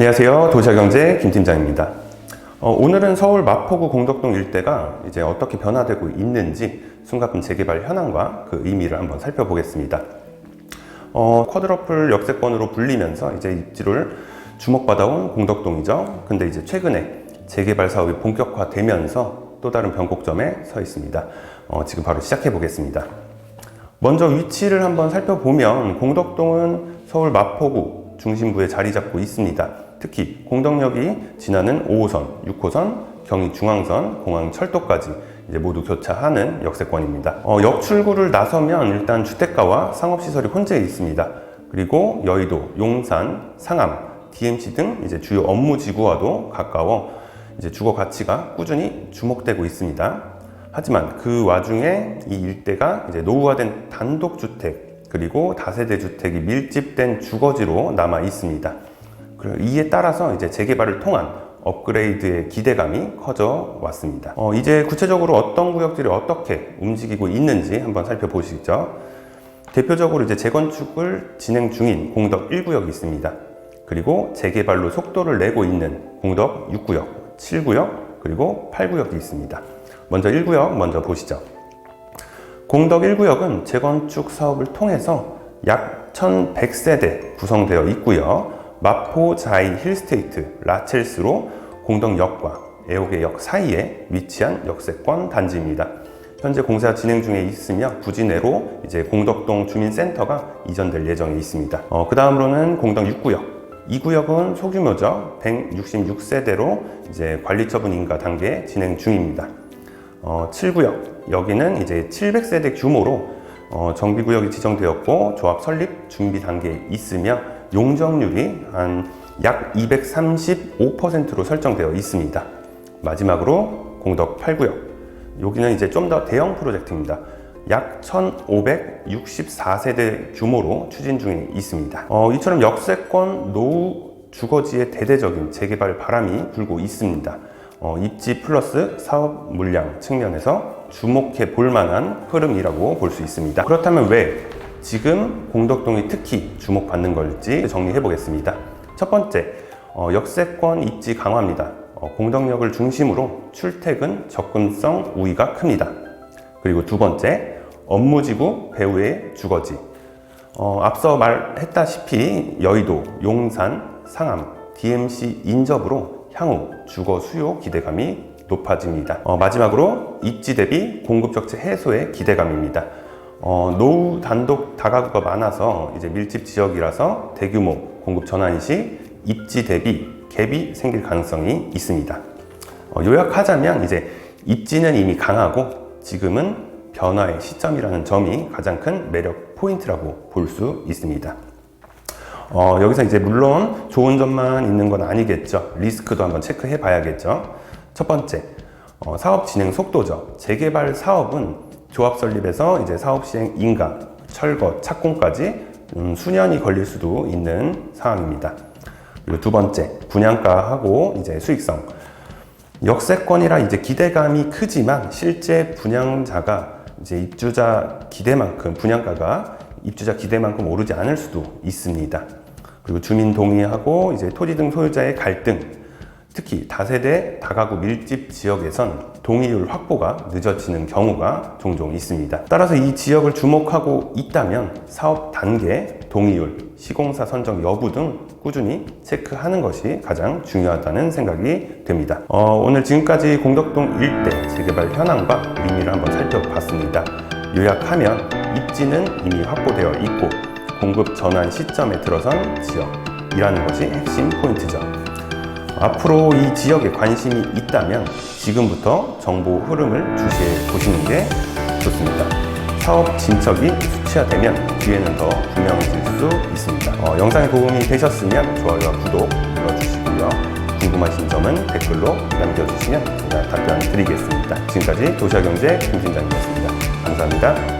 안녕하세요. 도시아경제 김 팀장입니다. 어, 오늘은 서울 마포구 공덕동 일대가 이제 어떻게 변화되고 있는지 숨가쁜 재개발 현황과 그 의미를 한번 살펴보겠습니다. 어, 쿼드러플 역세권으로 불리면서 이제 입지를 주목받아온 공덕동이죠. 근데 이제 최근에 재개발 사업이 본격화되면서 또 다른 변곡점에 서 있습니다. 어, 지금 바로 시작해 보겠습니다. 먼저 위치를 한번 살펴보면 공덕동은 서울 마포구 중심부에 자리 잡고 있습니다. 특히 공덕역이 지나는 5호선, 6호선, 경의중앙선, 공항철도까지 이제 모두 교차하는 역세권입니다. 어, 역 출구를 나서면 일단 주택가와 상업시설이 혼재해 있습니다. 그리고 여의도, 용산, 상암, DMC 등 이제 주요 업무 지구와도 가까워 이제 주거 가치가 꾸준히 주목되고 있습니다. 하지만 그 와중에 이 일대가 이제 노후화된 단독주택 그리고 다세대 주택이 밀집된 주거지로 남아 있습니다. 이에 따라서 이제 재개발을 통한 업그레이드의 기대감이 커져 왔습니다. 어, 이제 구체적으로 어떤 구역들이 어떻게 움직이고 있는지 한번 살펴보시죠. 대표적으로 이제 재건축을 진행 중인 공덕 1구역이 있습니다. 그리고 재개발로 속도를 내고 있는 공덕 6구역, 7구역, 그리고 8구역이 있습니다. 먼저 1구역 먼저 보시죠. 공덕 1구역은 재건축 사업을 통해서 약 1100세대 구성되어 있고요. 마포 자이 힐스테이트 라첼스로 공덕역과 애호개역 사이에 위치한 역세권 단지입니다. 현재 공사 진행 중에 있으며 부지 내로 이제 공덕동 주민센터가 이전될 예정에 있습니다. 어, 그 다음으로는 공덕 6구역. 이 구역은 소규모죠. 166세대로 이제 관리처분 인가 단계 진행 중입니다. 어, 7구역 여기는 이제 700세대 규모로 어, 정비구역이 지정되었고 조합 설립 준비 단계에 있으며 용적률이 한 약 235%로 설정되어 있습니다. 마지막으로 공덕 8구역 여기는 이제 좀 더 대형 프로젝트입니다. 약 1,564세대 규모로 추진 중에 있습니다. 어, 이처럼 역세권 노후 주거지의 대대적인 재개발 바람이 불고 있습니다. 어, 입지 플러스 사업 물량 측면에서 주목해 볼 만한 흐름이라고 볼 수 있습니다. 그렇다면 왜 지금 공덕동이 특히 주목받는 걸지 정리해 보겠습니다. 첫 번째, 어, 역세권 입지 강화입니다. 어, 공덕역을 중심으로 출퇴근 접근성 우위가 큽니다. 그리고 두 번째, 업무지구 배후의 주거지. 어, 앞서 말했다시피 여의도, 용산, 상암, DMC 인접으로 향후 주거 수요 기대감이 높아집니다. 어, 마지막으로 입지 대비 공급 적체 해소의 기대감입니다. 어, 노후 단독 다가구가 많아서 이제 밀집 지역이라서 대규모 공급 전환 시 입지 대비 갭이 생길 가능성이 있습니다. 어, 요약하자면 이제 입지는 이미 강하고 지금은 변화의 시점이라는 점이 가장 큰 매력 포인트라고 볼 수 있습니다. 어, 여기서 이제 물론 좋은 점만 있는 건 아니겠죠. 리스크도 한번 체크해 봐야겠죠. 첫 번째, 어, 사업 진행 속도죠. 재개발 사업은 조합 설립에서 이제 사업 시행 인가, 철거, 착공까지 음, 수년이 걸릴 수도 있는 상황입니다. 그리고 두 번째, 분양가하고 이제 수익성. 역세권이라 이제 기대감이 크지만 실제 분양자가 이제 입주자 기대만큼 분양가가 입주자 기대만큼 오르지 않을 수도 있습니다. 그리고 주민 동의하고 이제 토지 등 소유자의 갈등, 특히 다세대 다가구 밀집 지역에선 동의율 확보가 늦어지는 경우가 종종 있습니다. 따라서 이 지역을 주목하고 있다면 사업 단계, 동의율, 시공사 선정 여부 등 꾸준히 체크하는 것이 가장 중요하다는 생각이 됩니다. 어, 오늘 지금까지 공덕동 일대 재개발 현황과 의미를 한번 살펴봤습니다. 요약하면 입지는 이미 확보되어 있고 공급 전환 시점에 들어선 지역이라는 것이 핵심 포인트죠. 앞으로 이 지역에 관심이 있다면 지금부터 정보 흐름을 주시해 보시는 게 좋습니다. 사업 진척이 수치화되면 뒤에는 더 분명해질 수 있습니다. 어, 영상에 도움이 되셨으면 좋아요와 구독 눌러주시고요. 궁금하신 점은 댓글로 남겨주시면 제가 답변 드리겠습니다. 지금까지 도시아경제 김팀장이었습니다. 감사합니다.